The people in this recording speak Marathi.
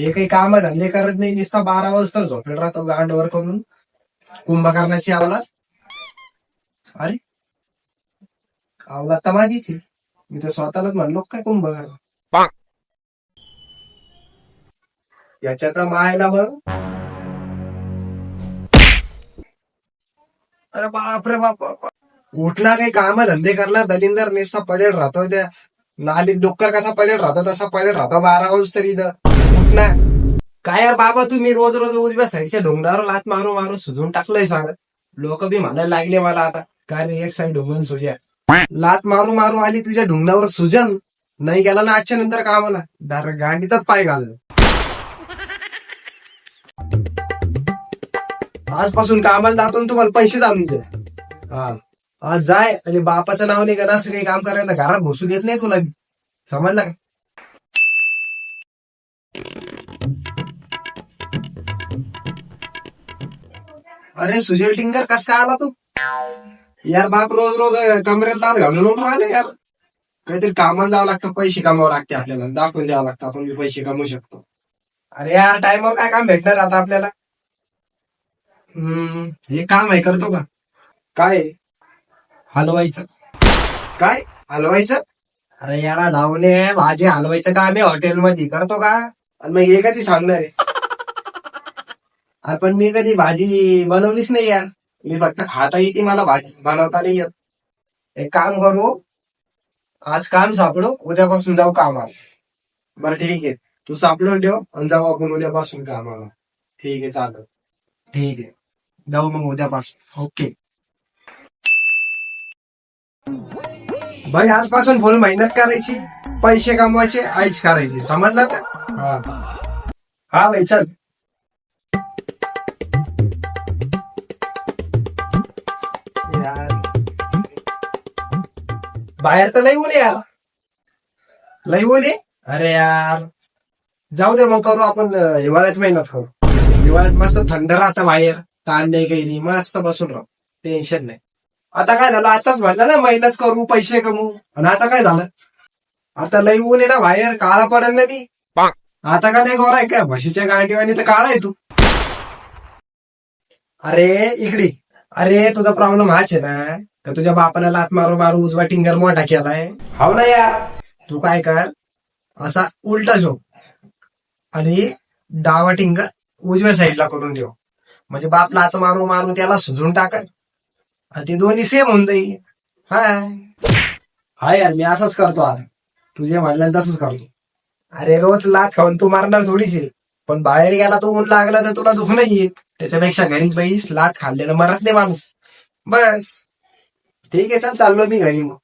हे काही काम धंदे करत नाही नुसता बारा वाजता झोपेल राहतो गांडवर करून कुंभकर्णाची आवलात अरे आवलात तर माझीच आहे. मी तर स्वतःलाच म्हणलो काय कुंभकर्ण? याच्यात मायला मग अरे बापरे बाप बाप, बाप. उठला काही काम धंदे करणार दलिंदर नेसता पडेल राहतो त्या. नालीत डोक्कर कसा पडेल राहतो तसा पडेल राहतो. बारा वर्ष तरी इथं काय यार बाबा तुम्ही रोज रोज उजव्या साईडच्या डोंगरावर लात मारू मारू सुजून टाकलंय सांग. लोक बी म्हणायला लागले मला आता. काय रे एक साईड डोंगन सुजा लात मारू मारू आली तुझ्या डोंगरावर सुजन. नाही गेला ना आजच्या नंतर कामाला. दार गांडीतच पाय घाललं. आजपासून कामाला जातो तुम्हाला पैसे जाणून दे हा. आज जाय आणि बापाचं नाव नाही करा असं काही काम करायचं घरात घुसू देत नाही तुला मी. समजलं का? अरे सुशील टिंगर कस काय आला तू? यार बाप रोज रोज कमरेत लाच घालून उठून राहिले यार. काहीतरी कामाला जावं लागतं पैसे कमावं लागते आपल्याला. दाखवून द्यावं लागतं आपण बी पैसे कमवू शकतो. अरे यार टाइमवर काय काम भेटणार आता आपल्याला? हम्म हे काम आहे करतो का? काय? हलवायचं. काय? हलवायचं? अरे याला लावणे भाजी हलवायचं काम आहे हॉटेलमध्ये करतो का? आणि मग हे कधी सांगणार आहे? पण मी कधी भाजी बनवलीच नाही यार. मी फक्त खाता येते मला भाजी बनवता नाही येत. एक काम करू आज काम सापडू उद्यापासून जाऊ कामाला. बरं ठीक आहे. तू सापडून ठेव आणि जाऊ आपण उद्यापासून कामाला. ठीक आहे चालेल. ठीक आहे. जाऊ मग उद्यापासून. ओके. भाई आजपासून फुल मेहनत करायची पैसे कमवायचे आईच करायची. समजलं का? हा. हा भाई चल. बाहेर तर लई ऊन यार. लई ऊन आहे? अरे यार. जाऊ दे मग करू आपण अं, हिवाळ्यात मेहनत करू. हिवाळ्यात मस्त थंड राहतं बाहेर. ताण नाही काही नाही. मस्त बसून राहू. टेन्शन नाही. आता काय झालं? आताच म्हणलं ना मेहनत करू पैसे कमवू. आणि आता काय झालं? आता लई ऊन आहे ना बाहेर. काळा पडेल ना मी. आता का नाही गोरा आहे? काय म्हशीच्या गांडीवानी तर काळा आहे तू. अरे इकडे. अरे तुझा प्रॉब्लेम हाच आहे ना. का तुझ्या बापाला लात मारू मारू उजवा टिंगर मोठा केलाय? हो ना यार. तू काय कर असा उलटा झोप आणि डावा टिंगर उजव्या साईडला करून ठेव. म्हणजे बाप लात मारू मारू त्याला सुजून टाकल. आणि ते दोन्ही सेम होऊन जाईल. हा हा यार मी असंच करतो आता. तुझे म्हणलं तसंच करतो. अरे रोज लात खाऊन तू मारणार थोडीशी. पण बाहेर गेला तू ऊन लागला तर तुला दुख नाही येत त्याच्यापेक्षा घरीच बैस लात खाल्लेलं मरत नाही माणूस. बस. ठीक आहे चल चाललो मी घरी मग